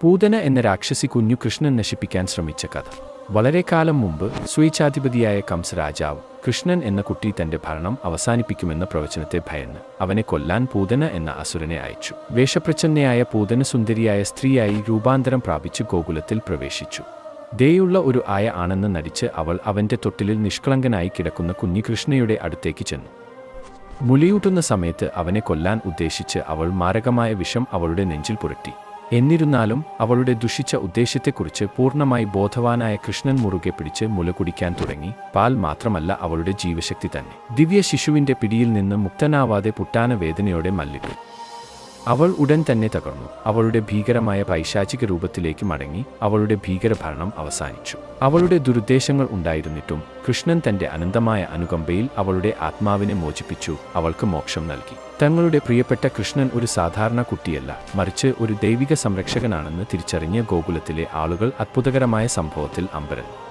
പൂതന എന്ന രാക്ഷസി കുഞ്ഞു കൃഷ്ണൻ നശിപ്പിക്കാൻ ശ്രമിച്ച കഥ. വളരെ കാലം മുമ്പ് സ്വേച്ഛാധിപതിയായ കംസരാജാവ് കൃഷ്ണൻ എന്ന കുട്ടി തന്റെ ഭരണം അവസാനിപ്പിക്കുമെന്ന പ്രവചനത്തെ ഭയന്ന് അവനെ കൊല്ലാൻ പൂതന എന്ന അസുരനെ അയച്ചു. വേഷപ്രച്ഛന്നയായ പൂതന സുന്ദരിയായ സ്ത്രീയായി രൂപാന്തരം പ്രാപിച്ച് ഗോകുലത്തിൽ പ്രവേശിച്ചു. ദയുള്ള ഒരു ആയ ആണെന്ന് നടിച്ച് അവൾ അവന്റെ തൊട്ടിലിൽ നിഷ്കളങ്കനായി കിടക്കുന്ന കുഞ്ഞികൃഷ്ണയുടെ അടുത്തേക്ക് ചെന്നു. മുലിയൂട്ടുന്ന സമയത്ത് അവനെ കൊല്ലാൻ ഉദ്ദേശിച്ച് അവൾ മാരകമായ വിഷം അവളുടെ നെഞ്ചിൽ പുരട്ടി. എന്നിരുന്നാലും അവളുടെ ദുഷിച്ച ഉദ്ദേശത്തെക്കുറിച്ച് പൂർണമായി ബോധവാനായ കൃഷ്ണൻ മുറുകെ പിടിച്ച് മുല കുടിക്കാൻ തുടങ്ങി. പാൽ മാത്രമല്ല അവളുടെ ജീവശക്തി തന്നെ. ദിവ്യ ശിശുവിന്റെ പിടിയിൽ നിന്ന് മുക്തനാവാതെ പുട്ടാന വേദനയോടെ മല്ലിട്ടു. അവൾ ഉടൻ തന്നെ തകർന്നു. അവളുടെ ഭീകരമായ പൈശാചിക രൂപത്തിലേക്ക് മടങ്ങി അവളുടെ ഭീകരഭരണം അവസാനിച്ചു. അവളുടെ ദുരുദ്ദേശങ്ങൾ ഉണ്ടായിരുന്നിട്ടും കൃഷ്ണൻ തന്റെ അനന്തമായ അനുകമ്പയിൽ അവളുടെ ആത്മാവിനെ മോചിപ്പിച്ചു. അവൾക്ക് മോക്ഷം നൽകി. തങ്ങളുടെ പ്രിയപ്പെട്ട കൃഷ്ണൻ ഒരു സാധാരണ കുട്ടിയല്ല. മറിച്ച് ഒരു ദൈവിക സംരക്ഷകനാണെന്ന് തിരിച്ചറിഞ്ഞ ഗോകുലത്തിലെ ആളുകൾ അത്ഭുതകരമായ സംഭവത്തിൽ അമ്പരന്നു.